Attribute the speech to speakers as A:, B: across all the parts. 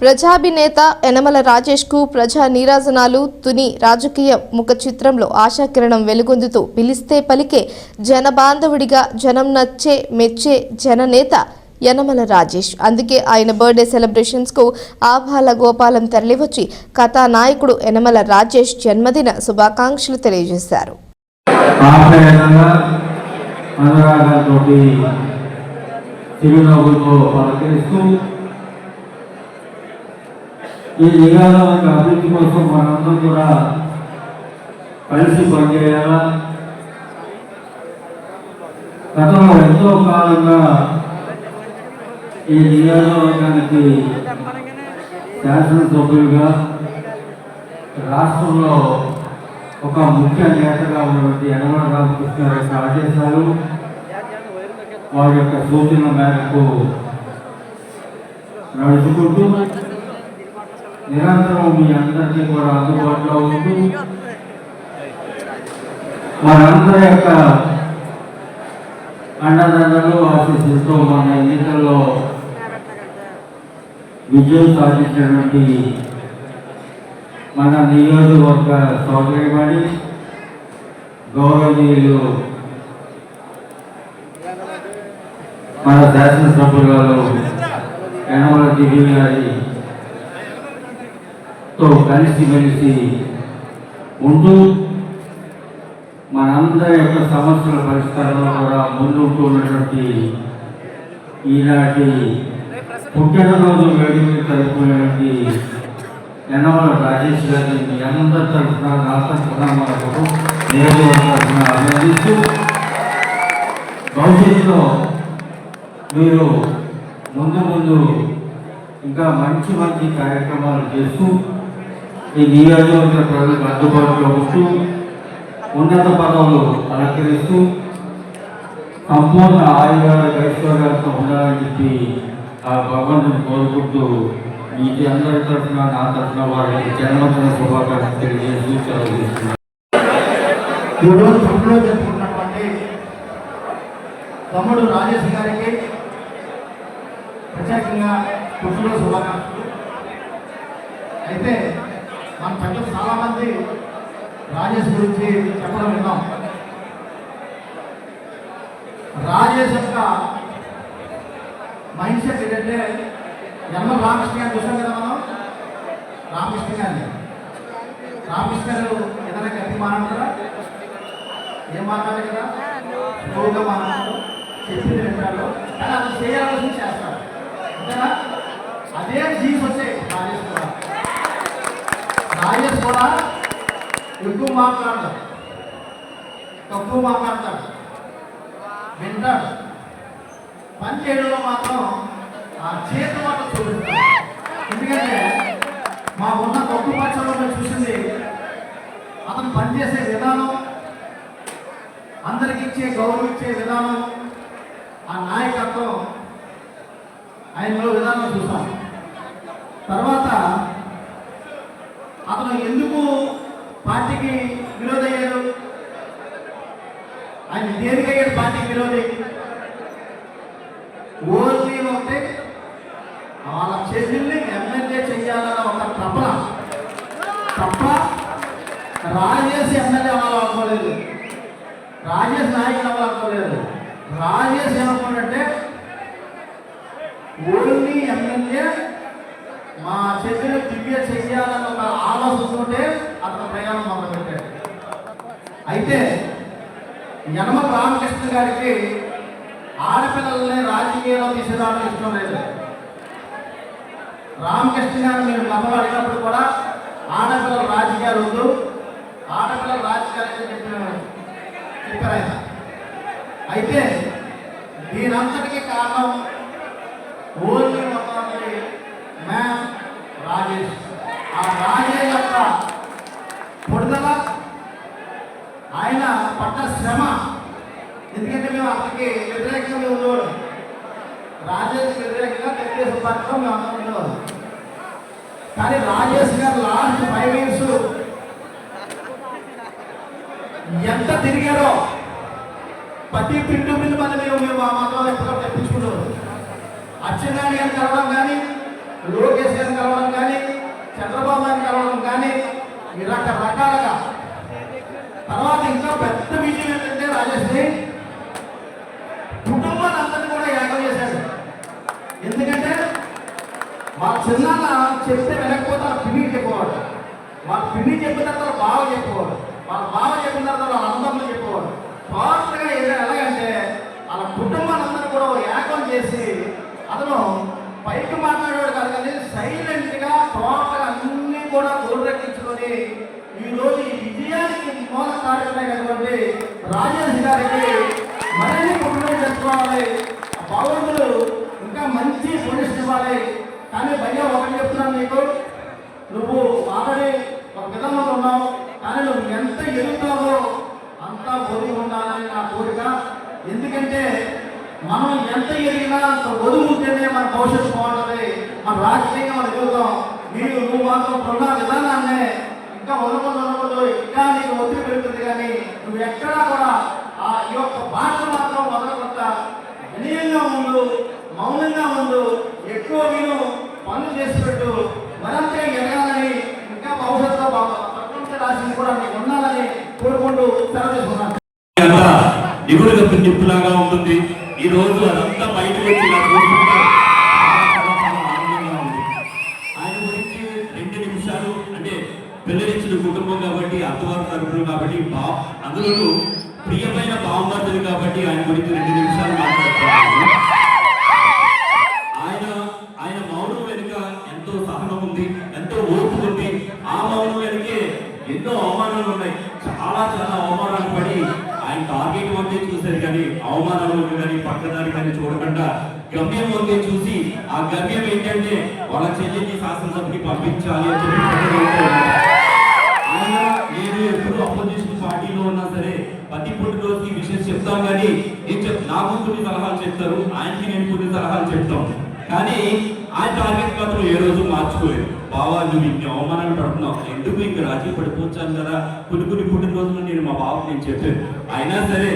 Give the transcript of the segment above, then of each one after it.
A: ప్రజాభినేత యనమల రాజేష్కు ప్రజా నీరాజనాలు తుని రాజకీయ ముఖ చిత్రంలో ఆశాకిరణం వెలుగొందుతూ పిలిస్తే పలికే జనబాంధవుడిగా జనం నచ్చే మెచ్చే జననేత యనమల రాజేష్. అందుకే ఆయన బర్త్డే సెలబ్రేషన్స్కు ఆభాల గోపాలం తరలివచ్చి కథానాయకుడు యనమల రాజేష్ జన్మదిన శుభాకాంక్షలు తెలియజేశారు.
B: అనురాగంతో పలకరిస్తూ ఈ నిగాలో యొక్క అభివృద్ధి కోసం మనందరం కూడా కలిసి పనిచేయాలా? గతంలో ఎంతో కాలంగా ఈ నియోజకవర్గానికి శాసనసభ్యులుగా రాష్ట్రంలో ఒక ముఖ్య నేతగా ఉన్నటువంటి యనమల రామకృష్ణ యొక్క ఆదేశాలు వారి యొక్క సూచనల మేరకు నడుచుకుంటూ నిరంతరం మీ అందరికీ కూడా అందుబాటులో ఉంటూ మనందరి యొక్క అండదండలు ఆశీస్సులతో మన ఎన్నికల్లో విజయం సాధించినటువంటి మన నియోజకవర్గ సౌకర్యమని గౌరవనీయులు మన శాసనసభ్యులలో యనమల దివ్య కలిసి కలిసిమెలిసి ఉంటూ మనందరి యొక్క సమస్యల పరిష్కారంలో కూడా ముందుంటూ ఉన్నటువంటి ఈనాటి పుట్టినరోజు వేడుకలు జరుపుకునేటువంటి యనమల రాజేష్ గారిని మీ అందరి తరఫున నా తరఫున మనకు తరఫున అభినందిస్తూ భవిష్యత్తులో మీరు ముందు ముందు ఇంకా మంచి మంచి కార్యక్రమాలు చేస్తూ ఈ నియోజకవర్గ ప్రజలకు అందుబాటులో ఉంటూ ఉన్నత పదవులు అలంకరిస్తూ సంపూర్ణ ఆయుర్వేద ఐశ్వర్యాలతో ఉండాలని చెప్పి ఆ భగవంతుని కోరుకుంటూ మీకు అందరి తరఫున నా తరఫున వారికి జన్మదిన శుభాకాంక్షలు తెలియజేస్తూ సెలవు తీసుకున్నాను
C: ఈరోజు తమ్ముడు జరుపుకున్నటువంటి తమ్ముడు రాజేష్ గారికి ప్రత్యేకంగా పుట్టినరోజు శుభాకాంక్షలు. అయితే మన పెద్దలు చాలామంది రాజేష్ గురించి చెప్పడం విన్నాం. రాజేష్ యొక్క మైండ్ సెట్ ఏంటంటే ఎన్నో రామకృష్ణ గారిని చూసాం కదా మనం? రామకృష్ణ గారిని. రామకృష్ణ గారు ఏదైనా గట్టి మాట్లాడతారా ఏం మాట్లాడే కదా? స్లోగా మాట్లాడతారు చెప్పింది వింటారు కానీ అది చేయాలని చేస్తారు అంతేనా? అదే జీన్స్ వచ్చాయి రాజేష్ రాజేష్ కూడా ఎక్కువ మాట్లాడతాడు? తక్కువ మాట్లాడతాడు. వింటాడు. పని చేయడంలో మాత్రం ఆ చేతి మాట చూపిస్తాడు ఎందుకంటే మా ఉన్న తక్కువ పక్షంలో మేము చూసింది అతను పనిచేసే విధానం అందరికి ఇచ్చే గౌరవం ఇచ్చే విధానం ఆ నాయకత్వం ఆయనలో విధానం చూసాం. తర్వాత అతను ఎందుకు పార్టీకి విరోధయ్యాడు ఆయన దేనికయ్యాడు పార్టీకి విరోధి ఓన్లీ ఒకటి వాళ్ళ చెల్లెల్ని ఎమ్మెల్యే చేయాలన్న ఒక తపన తప్ప రాజేష్ ఎమ్మెల్యే అవ్వాలనుకోలేదు రాజేష్ నాయకులు అవ్వాలనుకోలేదు రాజేష్ ఏమనుకోడంటే ఓన్లీ ఎమ్మెల్యే మా చెల్లెలు దివ్య చెయ్యాలన్న ఒక ఆలోచనతోటే అతను ప్రయాణం మొదలుపెట్టాడు అయితే యనమల రామకృష్ణ గారికి ఆడపిల్లల్ని రాజకీయంలో తీసుకురావడం ఇష్టం లేదు. రామకృష్ణ గారు మీరు మతం అడిగినప్పుడు కూడా ఆడపిల్లల రాజకీయాలు వద్దు ఆడపిల్లల రాజకీయాలు చెప్పిన చెప్పారు ఆయన. అయితే దీనంతటికీ కారణం ఓన్లీ మొత్తానికి మ్యామ్ రాజేష్. ఆ రాజేష్ యొక్క పొడుదల ఆయన పట్ట శ్రమ ఎందుకంటే మేము అతనికి వ్యతిరేకంగా ఉండేవాడు రాజేష్ వ్యతిరేకంగా తెలుగుదేశం పార్టీలో మేము అందరం ఉండేవాడు కానీ రాజేష్ గారు లాస్ట్ ఫైవ్ ఇయర్స్ ఎంత తిరిగారో ప్రతి పిండు మీద మన మేము మేము ఆ మాత్రం ఎప్పుడో తెప్పించుకున్నాం. అచ్చెన్నాయుడు గారిని కలవడం కానీ
D: లోకేష్ గారిని కలవడం కానీ చంద్రబాబు గారిని కలవడం కానీ ఈ రకరకాలుగా బావ చెప్పేవాడు వాళ్ళ బావ చెప్పిన తర్వాత వాళ్ళ అన్నదమ్ములు చెప్పేవాడు టోటల్గా ఏదో ఎలాగంటే వాళ్ళ కుటుంబాలందరూ కూడా ఏకం చేసి అతను పైకి మాట్లాడేవాడు కాదు కానీ సైలెంట్గా టోటల్గా అన్నీ కూడా గోడరెక్కించుకొని ఈ ఈ విజయానికి మూల కారణమైనటువంటి రాజేష్ గారికి మరిన్ని పుట్టినరోజు చేసుకోవాలి పౌరులు ఇంకా మంచి పోలీసులు ఇవ్వాలి. కానీ భయ్య ఒకటి చెప్తున్నాను నీకు. నువ్వు ఆల్రెడీ ఒక విధంగా ఉన్నావు కానీ నువ్వు ఎంత ఎదుగుతావో అంతా ఒదిగి ఉండాలని నా కోరిక. ఎందుకంటే మనం ఎంత ఎదిగినా అంత ఒదుగు ఉంటేనే మన భవిష్యత్తు బాగుంటుంది. మన రాజకీయంగా మనం ఎదుగుతాం. మీరు నువ్వు మాత్రం ఉన్న విధానాన్నే ఇంకా ఉండకుండా ఉండకూడదు. ఇంకా నీకు ఒత్తిడి పెరుగుతుంది కానీ నువ్వు ఎక్కడా కూడా ఆ ఈ యొక్క భాష మాత్రం వదలకుండా వినయంగా ఉండు మౌనంగా ఉండు ఎక్కువ విను పనులు చేసి పెట్టు. మరంతా ఎదగాలి భవిష్యత్తులో ప్రపంచ రాశిని కూడా నీకు ఉండాలని కోరుకుంటూ సెలవు తీసుకున్నాను
E: అంతా నిప్పులాగా ఉంటుంది. ఈ రోజు అదంతా బయటకు వచ్చి ఆయన గురించి రెండు నిమిషాలు అంటే పిల్లలిచ్చిన కుటుంబం కాబట్టి అత్తవారు తరపులు కాబట్టి బా అందులో ప్రియమైన బావమర్దులు కాబట్టి ఆయన గురించి రెండు నిమిషాలు మాట్లాడుతున్నాను. టార్గెట్ వంకే చూశారు కానీ అవమానాలు కానీ పక్కదారి కానీ చూడకుండా గమ్యం వంకే చూసి ఆ గమ్యం ఏంటంటే వాళ్ళ చెల్లిని శాసనసభకి పంపించాలి అని చెప్పి ఆయన నేను ఎప్పుడు అపోజిషన్ పార్టీలో ఉన్నా సరే ప్రతి పుట్టినరోజుకి ఈ విషయం చెప్తాం కానీ నేను చెప్ నాకు కొన్ని సలహాలు చెప్తారు ఆయనకి నేను కొన్ని సలహాలు చెప్తాం. కానీ ఆయన టార్గెట్ మాత్రం ఏ రోజు మార్చుకోలేదు. బావా నువ్వు ఇన్ని అవమానాలు పడుతున్నావు ఎందుకు ఇంకా రాజీ పడిపోవచ్చాను కదా? కొన్ని కొన్ని పుట్టినరోజులు నేను మా బావకు నేను చెప్పాను. అయినా సరే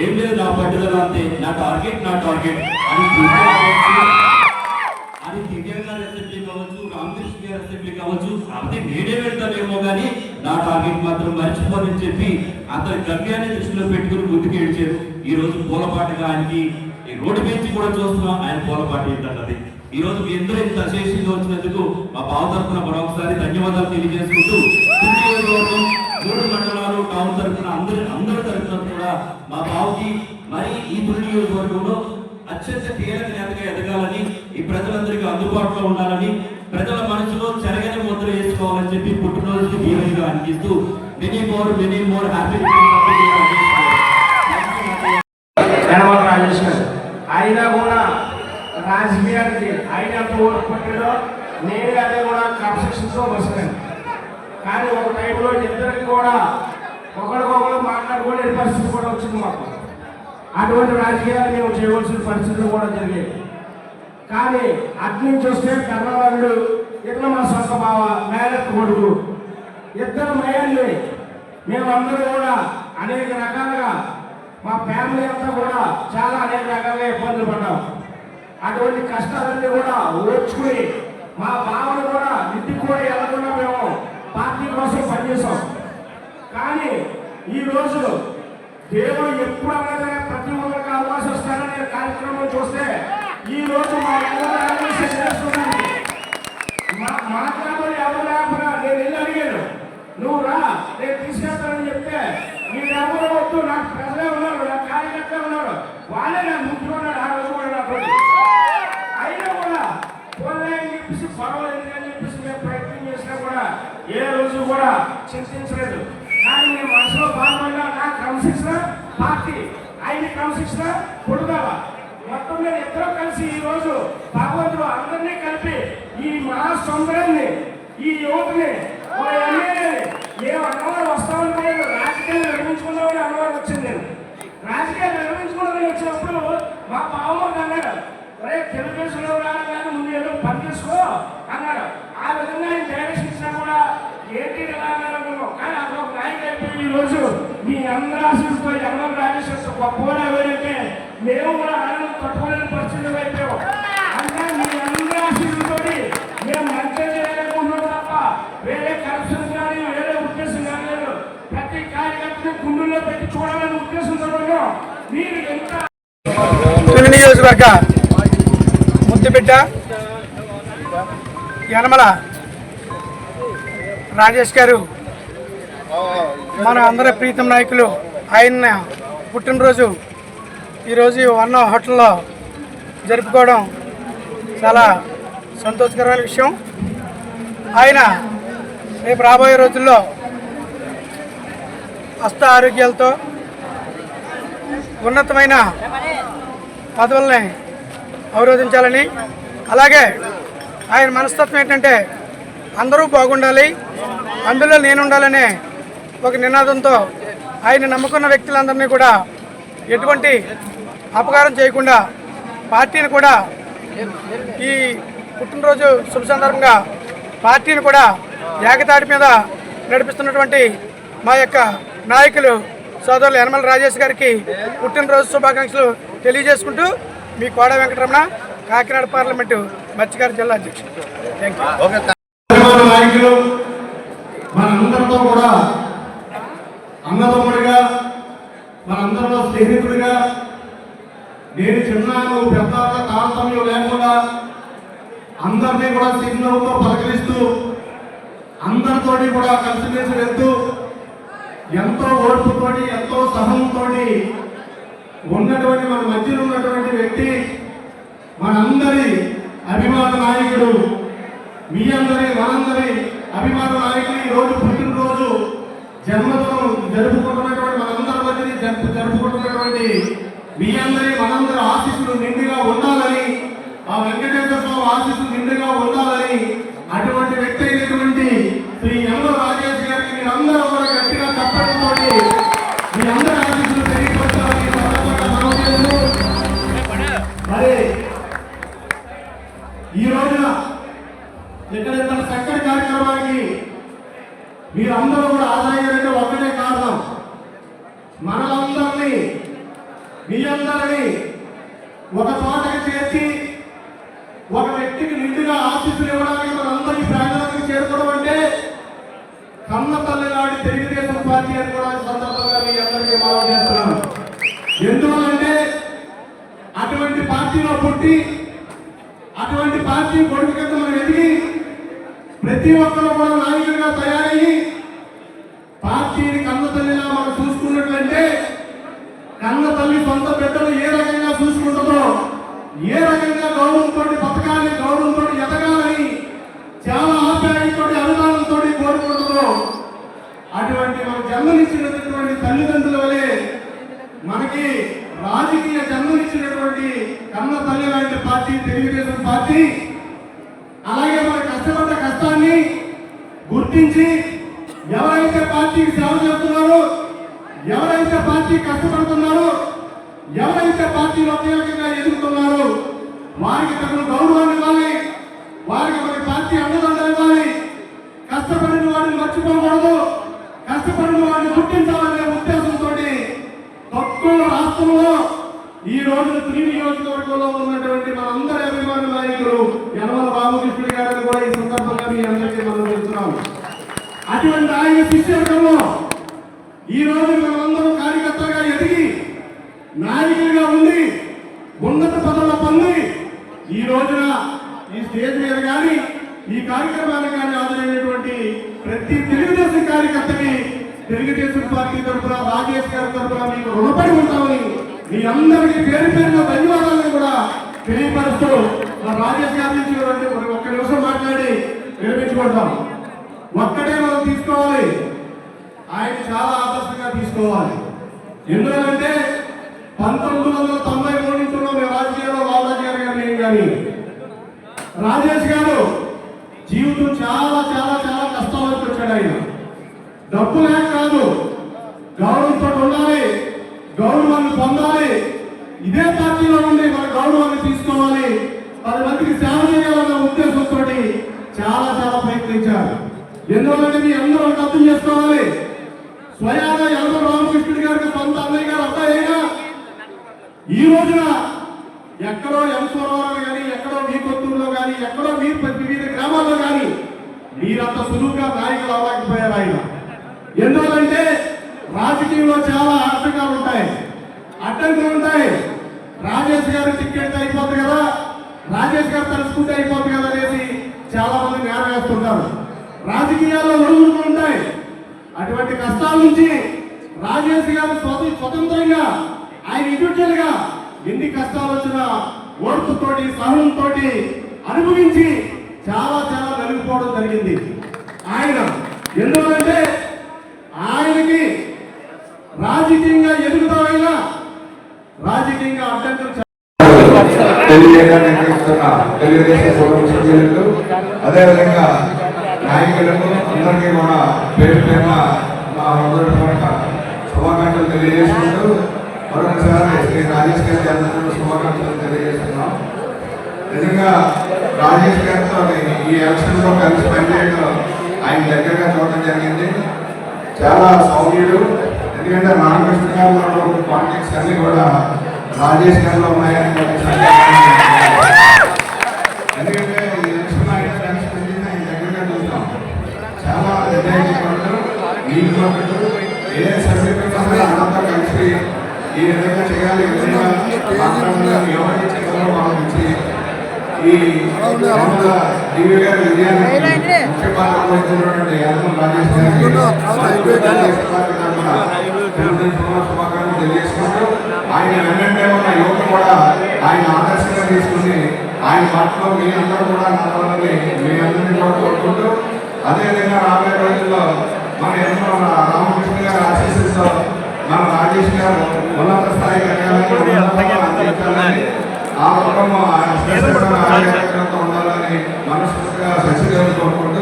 E: ఏం లేదు నా పట్టుదల అంతే. నా టార్గెట్ నా టార్గెట్ అని అది దివ్య గారి అసెంబ్లీ కావచ్చు రామకృష్ణ గారి అసెంబ్లీ కావచ్చు కాకపోతే నేనే వెళ్తానేమో కానీ నా టార్గెట్ మాత్రం మర్చిపోదని చెప్పి అతని గమ్యాన్ని దృష్టిలో పెట్టుకుని ముందుకు ఏడ్చారు. ఈ రోజు పూలపాటగా ఆయనకి రోడ్డు పెంచి కూడా చూస్తున్నాం ఆయన పూలపాట ఏంటన్నది. ఈరోజు మీ అందరూ ఇంత అశేషంగా వచ్చినందుకు మా బావ తరఫున మరొకసారి ధన్యవాదాలు తెలియజేసుకుంటూ మూడు మండలాలు టౌన్ తరఫున అందరి అందరి తరఫున కూడా మా బావకి మరి ఈ తుది నియోజకవర్గంలో అత్యంత కీలక నేతగా ఎదగాలని ఈ ప్రజలందరికీ అందుబాటులో ఉండాలని ప్రజల మనసులో చెరగని ముద్ర వేసుకోవాలని చెప్పి పుట్టినరోజుకి దీవెనగా అనిపిస్తూ many more many more happy
D: Yanamala Rajesh ఆయన ఎంత ఓటు పట్టాడో నేను అదే కూడా కన్స్ట్రక్షన్స్లో వస్తున్నాను కానీ ఒక టైంలో ఇద్దరికి కూడా ఒకరికొకరు మాట్లాడుకునే పరిస్థితి కూడా వచ్చింది మాకు. అటువంటి రాజకీయాలు మేము చేయవలసిన పరిస్థితులు కూడా జరిగాయి. కానీ అట్నుంచి చూస్తే వస్తే కర్ణవాళ్ళు మా సొంత బావ మేనత్ కొడుకు ఇద్దరు మయాన్ని మేమందరూ కూడా అనేక రకాలుగా మా ఫ్యామిలీ అంతా కూడా చాలా అనేక రకాలుగా ఇబ్బందులు పడ్డాం. అటువంటి కష్టాలన్నీ కూడా ఓర్చుకుని మా భావన కూడా ఇంటికి కూడా వెళ్ళకుండా మేము పార్టీ కోసం పనిచేసాం కానీ ఈ రోజు దేవుడు ఎప్పుడు అనగా ప్రతి ఒక్కరికి అవకాశం ఇస్తారనే కార్యక్రమం చూస్తే ఈ రోజు మా చేస్తున్నాను మా- మాట్లాడమని ఎవరు లేకపోయినా నేను వెళ్ళి అడిగాను. నువ్వు రా నేను తీసుకెళ్తానని చెప్తే మీరు ఎవరు వద్దు నాకు ప్రజలే ఉన్నారు నా కార్యకర్త ఉన్నారు. వాళ్ళే నాకు ముఖ్యమన్నాడు ఆ రోజు కూడా నాకు అయినా కూడా పోలే అని చెప్పేసి పర్వాలేదు అని చెప్పేసి మేము ప్రయత్నం చేసినా కూడా ఏ రోజు కూడా చింతించలేదు. కానీ మేము మనసులో బాగుపడ్డా నా క్రమశిక్షణ పార్టీ ఆయన క్రమశిక్షణ పొడుదల మొత్తం మీద ఇద్దరు కలిసి ఈ రోజు భగవంతుడు అందరినీ కలిపి ఈ మహాసముద్రాన్ని ఈ యువతని ఏ అన్నవారు వస్తామని కూడా రాజకీయాలు నిర్మించుకున్నామని అన్నవారు వచ్చింది నేను. రాజకీయాలు నిర్మించుకోవడానికి వచ్చినప్పుడు మా బావమ్మ అన్నాడు రేపు తెలుగుదేశంలో రాగానే ముందు ఏదో పని చేసుకో అన్నాడు. ఆ విధంగా ఆయన డైరెక్షన్ ఇచ్చినా కూడా ఏంటి ఇలా అన్నారు అనుకున్నాం. కానీ అక్కడ ఒక ఈరోజు మీ అందరూ ఆశిస్తూ ఎవరు రాజేశ్వర గొప్పవాడు ఎవరంటే మేము కూడా ఆనందం పట్టుకోలేని పరిస్థితులు అయిపోయాం అంటే మీ అందరూ ఆశీస్సులతో మేము మంచి చేయాలనుకుంటున్నాం తప్ప వేరే కరప్షన్ కానీ వేరే ఉద్దేశం కానీ లేదు ప్రతి కార్యకర్తని గుండెల్లో పెట్టి చూడాలనే ఉద్దేశంతో ఉన్నాం. మీరు ఎంత
F: నియోజకవర్గ ముద్దుబిడ్డ యనమల రాజేష్ గారు మన అందరి ప్రీతం నాయకులు ఆయన పుట్టినరోజు. ఈరోజు ఈ హోటల్లో జరుపుకోవడం చాలా సంతోషకరమైన విషయం. ఆయన రేపు రాబోయే రోజుల్లో హస్త ఆరోగ్యాలతో ఉన్నతమైన పదవుల్ని అవరోధించాలని అలాగే ఆయన మనస్తత్వం ఏంటంటే అందరూ బాగుండాలి అందులో నేను ఉండాలనే ఒక నినాదంతో ఆయన నమ్ముకున్న వ్యక్తులందరినీ కూడా ఎటువంటి అపకారం చేయకుండా పార్టీని కూడా ఈ పుట్టినరోజు శుభ సందర్భంగా పార్టీని కూడా ఏకతాటి మీద నడిపిస్తున్నటువంటి మా యొక్క నాయకులు సోదరులు యనమల రాజేష్ గారికి పుట్టినరోజు శుభాకాంక్షలు తెలియజేసుకుంటూ మీ కోడ వెంకటరమణ కాకినాడ పార్లమెంటు మత్స్యకార జిల్లా అధ్యక్షుడు. థ్యాంక్ యూ
G: మనందరితో కూడా అన్నదమ్ముడిగా మనందరిలో స్నేహితుడిగా నేను చిన్నాను పెద్ద తారతమ్యం లేకుండా అందరినీ కూడా సిగ్నల్తో పలకరిస్తూ అందరితోటి కూడా కలిసిమెలిసి వెళ్తూ ఎంతో ఓర్పుతోటి ఎంతో సహనంతో ఉన్నటువంటి మన మధ్యలో ఉన్నటువంటి వ్యక్తి మనందరి అభిమాన నాయకుడు మీ అందరి మనందరి అభిమాన నాయకుడు ఈ రోజు పుట్టినరోజు జన్మదినం జరుపుకుంటున్నటువంటి మనందరి మధ్యని జరుపు జరుపుకుంటున్నటువంటి మీ అందరి పార్టీ అని కూడా సందర్భంగా మీ అందరికీ మనం చేస్తున్నాను. ఎందువల్లంటే అటువంటి పార్టీలో పుట్టి అటువంటి పార్టీ కొడుకు కింద మనం ఎదిగి ప్రతి ఒక్కరు కూడా నాయకుడిగా తయారయ్యి పార్టీని కన్నుతల్లిలా మనం చూసి కన్న తల్లి సొంత బిడ్డలు ఏ రకంగా చూసుకుంటుందో ఏ రకంగా గౌరవంతో పథకాన్ని గౌరవంతో ఎదగాలని చాలా ఆప్యాయంతో అనుదానంతో కోరుకుంటుందో అటువంటి మన జన్మనిచ్చినటువంటి తల్లిదండ్రుల వలె మనకి రాజకీయ జన్మనిచ్చినటువంటి కన్న తల్లి లాంటి పార్టీ తెలుగుదేశం పార్టీ అలాగే మన కష్టపడ్డ కష్టాన్ని గుర్తించి ఎవరైతే పార్టీకి సేవ చేస్తున్నారో. ఎవరైతే పార్టీ కష్టపడుతున్నారో ఎవరైతే పార్టీలో ఉపయోగంగా ఎదుగుతున్నారో వారికి తగిన గౌరవాన్ని ఇవ్వాలి. వారికి మన పార్టీ అండదండలు ఇవ్వాలి. కష్టపడిన వాడిని మర్చిపోకూడదు. కష్టపడిన వాడిని గుర్తించాలనే ఉద్దేశంతో తక్కువ రాష్ట్రంలో ఈ రోజు త్రీ నియోజకవర్గంలో ఉన్నటువంటి మన అందరి అభిమాన నాయకులు యనమల రామకృష్ణ గారిని కూడా ఈ సందర్భంగా మీ అందరికీ మనం చెప్తున్నాం అటువంటి ఆయన శిష్యవర్గంలో ఈ రోజు మనమందరం కార్యకర్తగా ఎదిగి నాయకులుగా ఉండి ఉన్నత పదవుల పొంది ఈ రోజున ఈ స్టేజ్ మీద కానీ ఈ కార్యక్రమానికి కానీ హాజరైనటువంటి ప్రతి తెలుగుదేశం కార్యకర్తకి తెలుగుదేశం పార్టీ తరఫున రాజేష్ గారి తరఫున మీకు రుణపడి ఉంటామని మీ అందరికీ పేరు పేరున ధన్యవాదాలను కూడా తెలియపరుస్తూ రాజేష్ గారి నుంచి ఒక ఒక్క నిమిషం మాట్లాడి విరమించుకుంటాం. ఒక్కటే మనం తీసుకోవాలి. ఆయన చాలా ఆదర్శంగా తీసుకోవాలి. ఎందుకంటే పంతొమ్మిది వందల తొంభై మూడు నుంచి ఉన్న మేము రాజకీయాల్లో బాలరాజు గారు గారు నేను కానీ రాజేష్ గారు జీవితం చాలా చాలా చాలా కష్టాలకు వచ్చాడు ఆయన. డబ్బు లేక కాదు గౌరవంతో ఉండాలి గౌరవాన్ని పొందాలి. ఇదే పార్టీలో ఉండి మన గౌరవాన్ని తీసుకోవాలి. పది మందికి సేవ చేయాలన్న ఉద్దేశంతో చాలా చాలా ప్రయత్నించారు. ఎందువల్లంటే మీ అందరూ ఒకటి అర్థం చేసుకోవాలి. స్వయాగా యనమ రామకృష్ణుడి గారికి సొంత అన్నయ్య గారు అబ్బాయిగా ఈ రోజున ఎక్కడో ఎంసోరవరం కానీ ఎక్కడో మీ కొత్తూరులో కానీ ఎక్కడో మీ ప్రతి వివిధ గ్రామాల్లో కానీ మీరంత సులువుగా నాయకులు అవ్వకపోయారు ఆయన. ఎందువల్లంటే రాజకీయంలో చాలా ఆటంకాలు ఉంటాయి. అడ్డంకులు ఉంటాయి. రాజేష్ గారు టికెట్ అయిపోతుంది కదా. రాజేష్ గారు తలుచుకుంటే అయిపోతుంది కదా అనేసి చాలా మంది నేర వేస్తుంటారు రాజకీయాల్లో ఒడుగులు ఉంటాయి. అటువంటి కష్టాల నుంచి రాజేష్ గారు స్వత- స్వతంత్రంగా ఆయన ఇండివిజువల్గా ఎన్ని కష్టాలు వచ్చినా ఓర్పుతోటి సహనంతో అనుభవించి చాలా చాలా నలిగిపోవడం జరిగింది. ఆయన ఎందుకంటే ఆయనకి రాజకీయంగా ఎదుగుతామైనా రాజకీయంగా అడ్డంకులు
H: తెలియజేయడానికి తెలుగుదేశం అదేవిధంగా నాయకులకు అందరికీ కూడా పేరు పేరున మా హృదయపూర్వక శుభాకాంక్షలు తెలియజేసుకుంటూ మరొకసారి శ్రీ రాజేష్ గారి అందరూ శుభాకాంక్షలు తెలియజేస్తున్నాం. నిజంగా రాజేష్ గారితో ఈ ఎలక్షన్లో కలిసి పనిచేయడం ఆయన దగ్గరగా చూడడం జరిగింది. చాలా సౌమ్యుడు. ఎందుకంటే రామకృష్ణ గారిలో పాలిటిక్స్ అన్ని కూడా రాజేష్ గారిలో ఉన్నాయని నీళ్ళు ఏ ఏ సబ్జెక్ట్ అంతా కలిసి ఈ విధంగా చేయాలి విధంగా ఎవరికి చేయాలో ఈ రామల గారి ముఖ్య పాత్ర వహిస్తున్నటువంటి యాదవ్ రాజేష్ గారికి తెలియజేసుకుంటూ ఆయన వెంటనే ఉన్న యువత కూడా ఆయన ఆదర్శంగా తీసుకుని ఆయన పాటలో మీ అందరూ కూడా నడవాలని మీ అందరినీ కూడా కోరుకుంటూ అదేవిధంగా రాబోయే రోజుల్లో మన ఎన్నో రామకృష్ణ గారి ఆశీస్సులతో మన రాజేష్ గారు ఉన్నత అందించాలని ఆ కుటుంబం ఆరోగ్యంతో ఉండాలని మనస్ఫూర్తిగా సచిదేవులు కోరుకుంటూ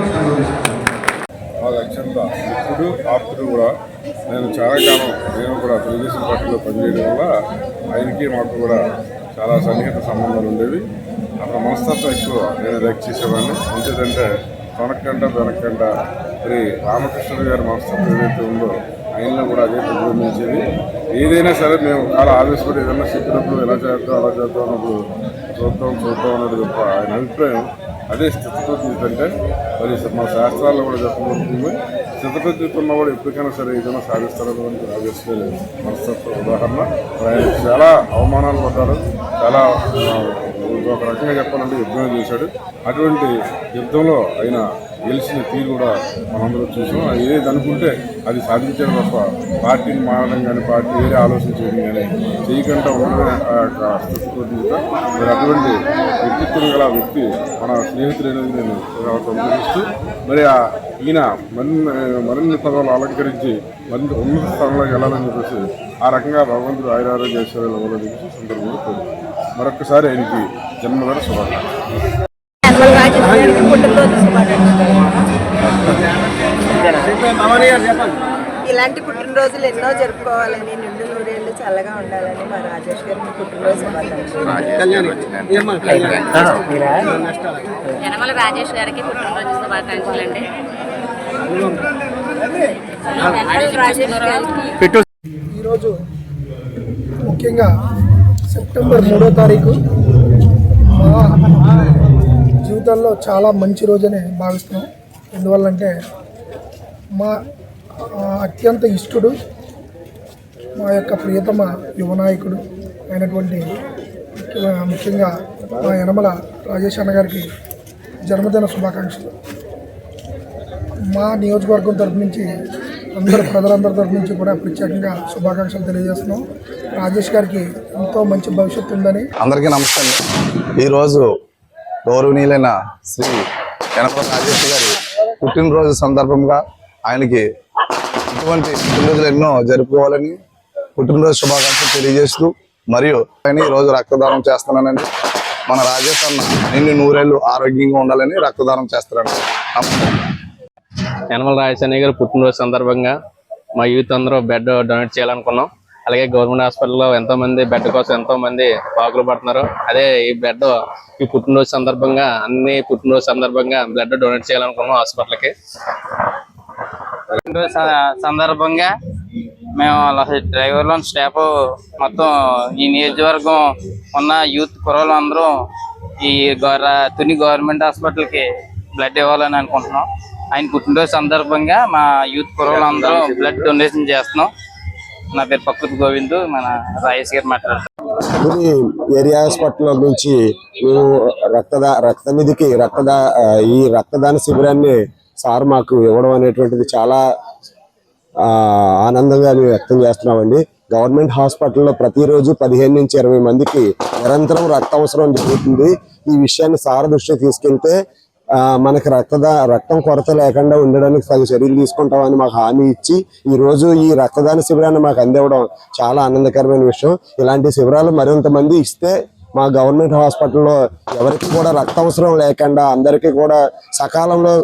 I: మిత్రుడు ఆప్తుడు కూడా నేను చాలా కాలం నేను కూడా తెలుగుదేశం పార్టీలో పనిచేయడం వల్ల ఆయనకి మాకు కూడా చాలా సన్నిహిత సంబంధాలు ఉండేవి. అతని మనస్తత్వం ఎక్కువ నేను లైక్ చేసేవాడిని. ఎందుకంటే తొనకంట వెనక్కంట. మరి రామకృష్ణుడు గారి మనస్తత్వం ఏదైతే ఉందో ఆయనలో కూడా అదే ప్రతిబింబించేది. ఏదైనా సరే మేము చాలా ఆవేశపడి ఏదైనా చెప్పినప్పుడు ఎలా చేద్దాం అలా చేద్దాం అన్నప్పుడు చూద్దాం చూద్దాం అన్నది తప్ప ఆయన అభిప్రాయం అదే స్థితిప్రజ్ఞత ఏంటంటే మరి మా శాస్త్రాల్లో కూడా చెప్పబడుతుంది చూపున్న కూడా ఎప్పటికైనా సరే ఏదైనా సాధిస్తారని రాజేశ్వరి మనస్తత్వ ఉదాహరణ. ఆయన చాలా అవమానాలు పడ్డారు చాలా ఒక రకంగా చెప్పాలంటే యుద్ధం చేశాడు. అటువంటి యుద్ధంలో ఆయన గెలిచిన తీరు కూడా మనందరూ చూసాం. ఏది అనుకుంటే అది సాధించడం తప్ప పార్టీని మారడం కానీ పార్టీ ఏది ఆలోచన చేయడం కానీ చేయకుండా ఉండడం ఆ యొక్క మరి అటువంటి వ్యక్తిత్వం గల వ్యక్తి మన స్నేహితులైనది నేను సంతోషిస్తూ మరి ఆ ఈయన మరిన్ని మరిన్ని పదవులు అలంకరించి మరింత ఉన్నత స్థానంలోకి వెళ్ళాలని చెప్పేసి ఆ రకంగా భగవంతుడు ఆయురారోగ్య ఐశ్వర్యాలు ఇవ్వాలని చెప్పేసి సందర్భంగా కోరుతున్నాను మరొకసారి ఆయనకి జన్మదిన శుభాకాంక్షలు.
J: ఇలాంటి పుట్టినరోజులు ఎన్నో జరుపుకోవాలని నిండు నూరేళ్ళు చల్లగా ఉండాలని మా రాజేష్ గారికి పుట్టినరోజు శుభాకాంక్షలు.
K: యనమల రాజేష్ గారికి పుట్టినరోజు శుభాకాంక్షలు అండి
F: ఈరోజు ముఖ్యంగా సెప్టెంబర్ మూడో తారీఖు. మా జీవితంలో చాలా మంచి రోజనే భావిస్తున్నాం. ఎందువల్లంటే మా అత్యంత ఇష్టడు మా యొక్క ప్రియతమ యువనాయకుడు అయినటువంటి ముఖ్యంగా మా యనమల రాజేష్ అన్న గారికి జన్మదిన శుభాకాంక్షలు. మా నియోజకవర్గం తరపు నుంచి అందరు ప్రజలందరి తరఫు నుంచి కూడా ప్రత్యేకంగా శుభాకాంక్షలు తెలియజేస్తున్నాం. రాజేష్ గారికి ఎంతో మంచి భవిష్యత్తు ఉందని.
L: అందరికీ నమస్కారం ఈరోజు గౌరవనీయులైన శ్రీ యనపల రాజేష్ గారి పుట్టినరోజు సందర్భంగా ఆయనకి ఇటువంటి పుట్టినరోజులు ఎన్నో జరుపుకోవాలని పుట్టినరోజు శుభాకాంక్షలు తెలియజేస్తూ మరియు ఆయన ఈరోజు రక్తదానం చేస్తున్నానండి. మన రాజేష్ అన్న నిన్ను నూరేళ్ళు ఆరోగ్యంగా ఉండాలని రక్తదానం చేస్తున్నాను నమస్కారం
M: యనమల రాజశేఖర్ గారు పుట్టినరోజు సందర్భంగా మా యూత్ అందరూ బెడ్ డొనేట్ చేయాలనుకున్నాం. అలాగే గవర్నమెంట్ హాస్పిటల్లో ఎంతో మంది బెడ్ కోసం ఎంతో మంది పాకులు పడుతున్నారు. అదే ఈ బెడ్ ఈ పుట్టినరోజు సందర్భంగా అన్ని పుట్టినరోజు సందర్భంగా బ్లడ్ డొనేట్ చేయాలనుకున్నాం హాస్పిటల్కి.
N: పుట్టినరోజు స- సందర్భంగా మేము డ్రైవర్లో స్టాఫ్ మొత్తం ఈ నియోజకవర్గం ఉన్న యూత్ కుర్రలు అందరూ ఈ తుని గవర్నమెంట్ హాస్పిటల్కి బ్లడ్ ఇవ్వాలని అనుకుంటున్నాం. ఆయన పుట్టినరోజు సందర్భంగా మా యూత్ కుర్రలందరూ బ్లడ్ డొనేషన్ చేస్తున్నాం. నా పేరు పక్కూతి గోవింద్ మన రాజేష్ గారు మాట్లాడుతున్నాం
O: ఏరియా హాస్పిటల్ నుంచి మేము రక్తదా రక్త మీదకి రక్తదా ఈ రక్తదాన శిబిరాన్ని సార్ మాకు ఇవ్వడం అనేటువంటిది చాలా ఆనందంగా మేము వ్యక్తం చేస్తున్నామండి. గవర్నమెంట్ హాస్పిటల్లో ప్రతిరోజు పదిహేను నుంచి ఇరవై మందికి నిరంతరం రక్త అవసరం జరుగుతుంది. ఈ విషయాన్ని సార్ దృష్టికి తీసుకెళ్తే మనకి రక్తదా రక్తం కొరత లేకుండా ఉండడానికి తగు చర్యలు తీసుకుంటామని మాకు హామీ ఇచ్చి ఈ రోజు ఈ రక్తదాన శిబిరాన్ని మాకు అందివ్వడం చాలా ఆనందకరమైన విషయం. ఇలాంటి శిబిరాలు మరింత మంది ఇస్తే మా గవర్నమెంట్ హాస్పిటల్లో ఎవరికి కూడా రక్త అవసరం లేకుండా అందరికీ కూడా సకాలంలో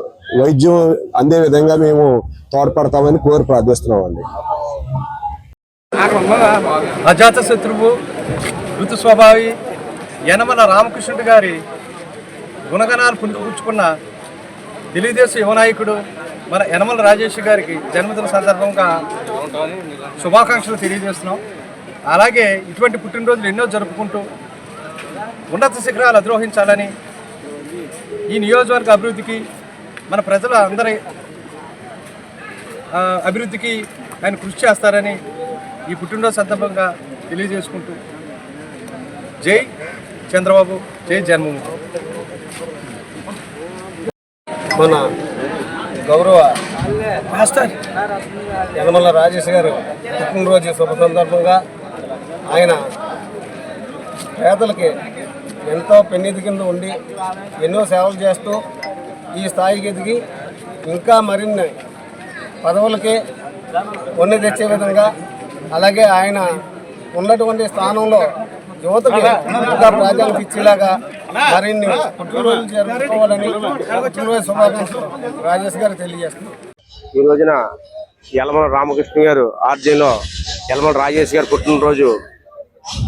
O: వైద్యం అందే విధంగా మేము తోడ్పడతామని కోరి ప్రార్థిస్తున్నామండి.
P: అజాత శత్రువు ఋతు స్వభావి యనమల రామకృష్ణుడు గారి గుణగణాలు పుణుకుపుచ్చుకున్న తెలుగుదేశం యువనాయకుడు మన యనమల రాజేష్ గారికి జన్మదిన సందర్భంగా శుభాకాంక్షలు తెలియజేస్తున్నాం. అలాగే ఇటువంటి పుట్టినరోజులు ఎన్నో జరుపుకుంటూ ఉన్నత శిఖరాలు అధిరోహించాలని ఈ నియోజకవర్గ అభివృద్ధికి మన ప్రజల అందరి అభివృద్ధికి ఆయన కృషి చేస్తారని ఈ పుట్టినరోజు సందర్భంగా తెలియజేసుకుంటూ జై చంద్రబాబు జై జన్మభూమి మన గౌరవ మాస్టర్ యనమల రాజేష్ గారు పుట్టినరోజు శుభ సందర్భంగా ఆయన పేదలకి ఎంతో పెన్నిధి కింద ఉండి ఎన్నో సేవలు చేస్తూ ఈ స్థాయికి ఎదిగి ఇంకా మరిన్ని పదవులకి కొన్ని తెచ్చే విధంగా అలాగే ఆయన ఉన్నటువంటి స్థానంలో యువతకి ఇంకా ప్రాధాన్యత ఇచ్చేలాగా మరిన్ని పుట్టినరోజులు జరుపుకోవాలని పుట్టినరోజు శుభాకాంక్షలు రాజేష్ గారు తెలియజేస్తున్నారు.
O: ఈ రోజున యలమల రామకృష్ణ గారు ఆర్జీలో యలమల రాజేష్ గారు పుట్టినరోజు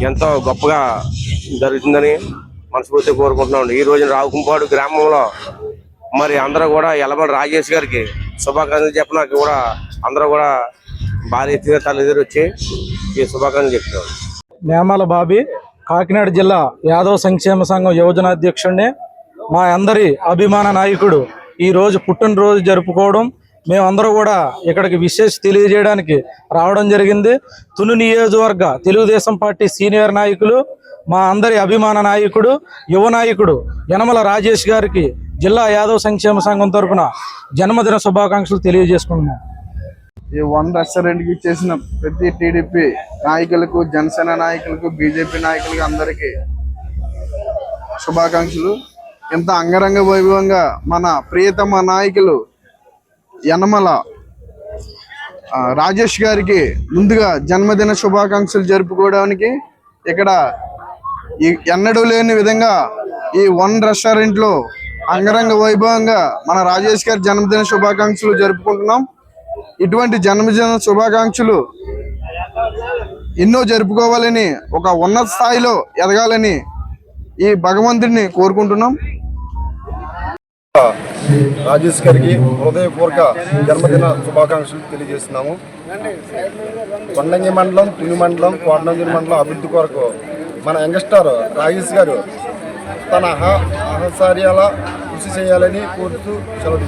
O: ఎంతో గొప్పగా జరుగుతుందని మనస్ఫూర్తిగా కోరుకుంటున్నాం ఈ రోజున రావుకుంపాడు గ్రామంలో మరి అందరూ కూడా యలమల రాజేష్ గారికి శుభాకాంక్షలు చెప్పడానికి కూడా అందరూ కూడా భారీ ఎత్తున తల్లిదండ్రులు వచ్చి ఈ శుభాకాంక్షలు చెప్తారు
P: నేమాల బాబీ కాకినాడ జిల్లా యాదవ్ సంక్షేమ సంఘం యువజన అధ్యక్షుడిని మా అందరి అభిమాన నాయకుడు. ఈరోజు రోజు పుట్టినరోజు జరుపుకోవడం మేమందరూ కూడా ఇక్కడికి విశేష తెలియజేయడానికి రావడం జరిగింది. తుని నియోజకవర్గ తెలుగుదేశం పార్టీ సీనియర్ నాయకులు మా అందరి అభిమాన నాయకుడు యువ నాయకుడు యనమల రాజేష్ గారికి జిల్లా యాదవ్ సంక్షేమ సంఘం తరఫున జన్మదిన శుభాకాంక్షలు తెలియజేసుకుంటున్నాం.
Q: ఈ వన్ రెస్టారెంట్కి ఇచ్చేసిన ప్రతి టీడీపీ నాయకులకు జనసేన నాయకులకు బీజేపీ నాయకులకు అందరికీ శుభాకాంక్షలు. ఇంత అంగరంగ వైభవంగా మన ప్రియతమ నాయకులు యనమల రాజేష్ గారికి ముందుగా జన్మదిన శుభాకాంక్షలు జరుపుకోవడానికి ఇక్కడ ఈ ఎన్నడూ లేని విధంగా ఈ వన్ రెస్టారెంట్లో అంగరంగ వైభవంగా మన రాజేష్ గారి జన్మదిన శుభాకాంక్షలు జరుపుకుంటున్నాం. ఇటువంటి జన్మదిన శుభాకాంక్షలు ఎన్నో జరుపుకోవాలని ఒక ఉన్నత స్థాయిలో ఎదగాలని ఈ భగవంతుడిని కోరుకుంటున్నాం.
O: రాజేష్ గారికి హృదయపూర్వక జన్మదిన శుభాకాంక్షలు తెలియజేస్తున్నాము. కొండంగి మండలం తుని మండలం కోటనంజూరు మండలం అభివృద్ధి కొరకు మన యంగ్స్టార్ రాజేష్ గారు తన అహ అహసార్యాల కృషి చేయాలని కోరుతూ సెలవు